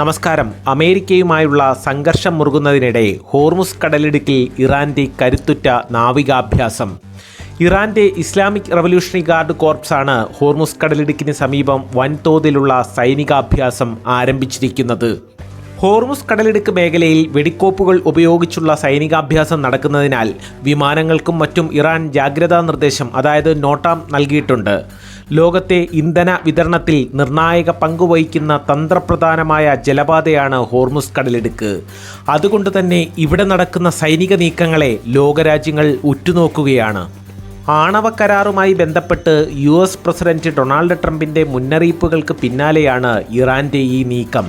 നമസ്കാരം. അമേരിക്കയുമായുള്ള സംഘർഷം മുറുകുന്നതിനിടെ ഹോർമുസ് കടലിടുക്കിൽ ഇറാന്റെ കരുത്തുറ്റ നാവികാഭ്യാസം. ഇറാന്റെ ഇസ്ലാമിക് റവല്യൂഷണറി ഗാർഡ് കോർപ്സാണ് ഹോർമുസ് കടലിടുക്കിന് സമീപം വൻതോതിലുള്ള സൈനികാഭ്യാസം ആരംഭിച്ചിരിക്കുന്നത്. ഹോർമുസ് കടലിടുക്ക് മേഖലയിൽ വെടിക്കോപ്പുകൾ ഉപയോഗിച്ചുള്ള സൈനികാഭ്യാസം നടക്കുന്നതിനാൽ വിമാനങ്ങൾക്കും മറ്റും ഇറാൻ ജാഗ്രതാ നിർദ്ദേശം അതായത് നോട്ടാം നൽകിയിട്ടുണ്ട്. ലോകത്തെ ഇന്ധന വിതരണത്തിൽ നിർണായക പങ്കുവഹിക്കുന്ന തന്ത്രപ്രധാനമായ ജലപാതയാണ് ഹോർമുസ് കടലിടുക്ക്. അതുകൊണ്ട് തന്നെ ഇവിടെ നടക്കുന്ന സൈനിക നീക്കങ്ങളെ ലോകരാജ്യങ്ങൾ ഉറ്റുനോക്കുകയാണ്. ആണവ കരാറുമായി ബന്ധപ്പെട്ട് യു എസ് പ്രസിഡന്റ് ഡൊണാൾഡ് ട്രംപിന്റെ മുന്നറിയിപ്പുകൾക്ക് പിന്നാലെയാണ് ഇറാന്റെ ഈ നീക്കം.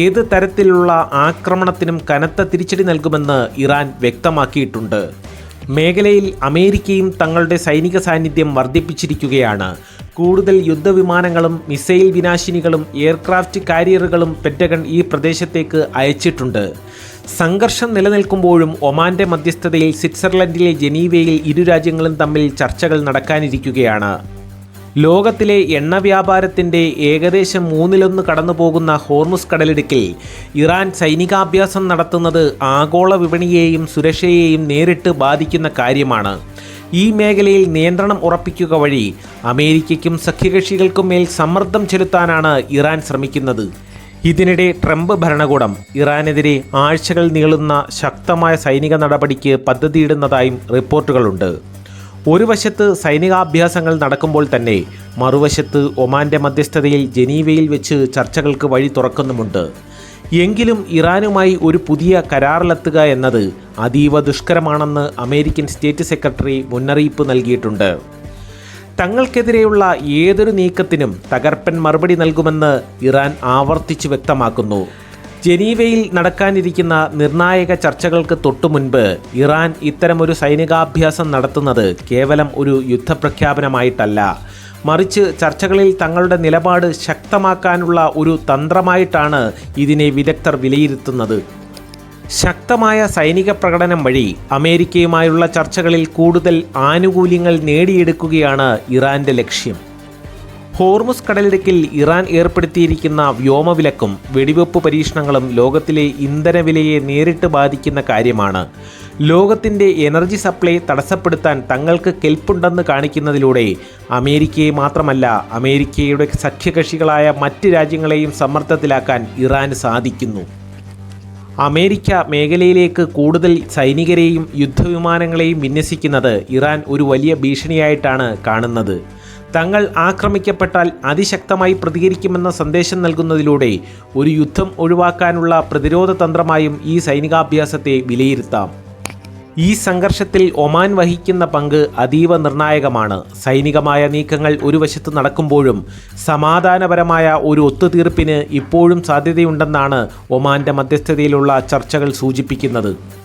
ഏത് തരത്തിലുള്ള ആക്രമണത്തിനും കനത്ത തിരിച്ചടി നൽകുമെന്ന് ഇറാൻ വ്യക്തമാക്കിയിട്ടുണ്ട്. മേഖലയിൽ അമേരിക്കയും തങ്ങളുടെ സൈനിക സാന്നിധ്യം വർദ്ധിപ്പിച്ചിരിക്കുകയാണ്. കൂടുതൽ യുദ്ധവിമാനങ്ങളും മിസൈൽ വിനാശിനികളും എയർക്രാഫ്റ്റ് കാരിയറുകളും പെറ്റഗൺ ഈ പ്രദേശത്തേക്ക് അയച്ചിട്ടുണ്ട്. സംഘർഷം നിലനിൽക്കുമ്പോഴും ഒമാന്റെ മധ്യസ്ഥതയിൽ സ്വിറ്റ്സർലൻഡിലെ ജനീവയിൽ ഇരു രാജ്യങ്ങളും തമ്മിൽ ചർച്ചകൾ നടക്കാനിരിക്കുകയാണ്. ലോകത്തിലെ എണ്ണ വ്യാപാരത്തിന്റെ ഏകദേശം മൂന്നിലൊന്ന് കടന്നുപോകുന്ന ഹോർമുസ് കടലിടുക്കിൽ ഇറാൻ സൈനികാഭ്യാസം നടത്തുന്നത് ആഗോള വിപണിയെയും സുരക്ഷയെയും നേരിട്ട് ബാധിക്കുന്ന കാര്യമാണ്. ഈ മേഖലയിൽ നിയന്ത്രണം ഉറപ്പിക്കുക വഴി അമേരിക്കയ്ക്കും സഖ്യകക്ഷികൾക്കും മേൽ സമ്മർദ്ദം ചെലുത്താനാണ് ഇറാൻ ശ്രമിക്കുന്നത്. ഇതിനിടെ ട്രംപ് ഭരണകൂടം ഇറാനെതിരെ ആഴ്ചകൾ നീളുന്ന ശക്തമായ സൈനിക നടപടിക്ക് പദ്ധതിയിടുന്നതായും റിപ്പോർട്ടുകളുണ്ട്. ഒരു വശത്ത് സൈനികാഭ്യാസങ്ങൾ നടക്കുമ്പോൾ തന്നെ മറുവശത്ത് ഒമാന്റെ മധ്യസ്ഥതയിൽ ജനീവയിൽ വെച്ച് ചർച്ചകൾക്ക് വഴി തുറക്കുന്നുമുണ്ട്. എങ്കിലും ഇറാനുമായി ഒരു പുതിയ കരാറിലെത്തുക എന്നത് അതീവ ദുഷ്കരമാണെന്ന് അമേരിക്കൻ സ്റ്റേറ്റ് സെക്രട്ടറി മുന്നറിയിപ്പ് നൽകിയിട്ടുണ്ട്. തങ്ങൾക്കെതിരെയുള്ള ഏതൊരു നീക്കത്തിനും തകർപ്പൻ മറുപടി നൽകുമെന്ന് ഇറാൻ ആവർത്തിച്ചു വ്യക്തമാക്കുന്നു. ജനീവയിൽ നടക്കാനിരിക്കുന്ന നിർണായക ചർച്ചകൾക്ക് തൊട്ടു മുൻപ് ഇറാൻ ഇത്തരമൊരു സൈനികാഭ്യാസം നടത്തുന്നത് കേവലം ഒരു യുദ്ധപ്രഖ്യാപനമായിട്ടല്ല. മറിച്ച് ചർച്ചകളിൽ തങ്ങളുടെ നിലപാട് ശക്തമാക്കാനുള്ള ഒരു തന്ത്രമായിട്ടാണ് ഇതിനെ വിദഗ്ധർ വിലയിരുത്തുന്നത്. ശക്തമായ സൈനിക പ്രകടനം വഴി അമേരിക്കയുമായുള്ള ചർച്ചകളിൽ കൂടുതൽ ആനുകൂല്യങ്ങൾ നേടിയെടുക്കുകയാണ് ഇറാന്റെ ലക്ഷ്യം. ഹോർമുസ് കടലിടുക്കിൽ ഇറാൻ ഏർപ്പെടുത്തിയിരിക്കുന്ന വ്യോമവിലക്കും വെടിവെപ്പ് പരീക്ഷണങ്ങളും ലോകത്തിലെ ഇന്ധനവിലയെ നേരിട്ട് ബാധിക്കുന്ന കാര്യമാണ്. ലോകത്തിന്റെ എനർജി സപ്ലൈ തടസ്സപ്പെടുത്താൻ തങ്ങൾക്ക് കെൽപ്പുണ്ടെന്ന് കാണിക്കുന്നതിലൂടെ അമേരിക്കയെ മാത്രമല്ല അമേരിക്കയുടെ സഖ്യകക്ഷികളായ മറ്റ് രാജ്യങ്ങളെയും സമ്മർദ്ദത്തിലാക്കാൻ ഇറാന് സാധിക്കുന്നു. അമേരിക്ക മേഖലയിലേക്ക് കൂടുതൽ സൈനികരെയും യുദ്ധവിമാനങ്ങളെയും വിന്യസിക്കുന്നത് ഇറാൻ ഒരു വലിയ ഭീഷണിയായിട്ടാണ് കാണുന്നത്. തങ്ങൾ ആക്രമിക്കപ്പെട്ടാൽ അതിശക്തമായി പ്രതികരിക്കുമെന്ന സന്ദേശം നൽകുന്നതിലൂടെ ഒരു യുദ്ധം ഒഴിവാക്കാനുള്ള പ്രതിരോധ തന്ത്രമായും ഈ സൈനികാഭ്യാസത്തെ വിലയിരുത്താം. ഈ സംഘർഷത്തിൽ ഒമാൻ വഹിക്കുന്ന പങ്ക് അതീവ നിർണായകമാണ്. സൈനികമായ നീക്കങ്ങൾ ഒരു വശത്ത് നടക്കുമ്പോഴും സമാധാനപരമായ ഒരു ഒത്തുതീർപ്പിന് ഇപ്പോഴും സാധ്യതയുണ്ടെന്നാണ് ഒമാന്റെ മധ്യസ്ഥതയിലുള്ള ചർച്ചകൾ സൂചിപ്പിക്കുന്നത്.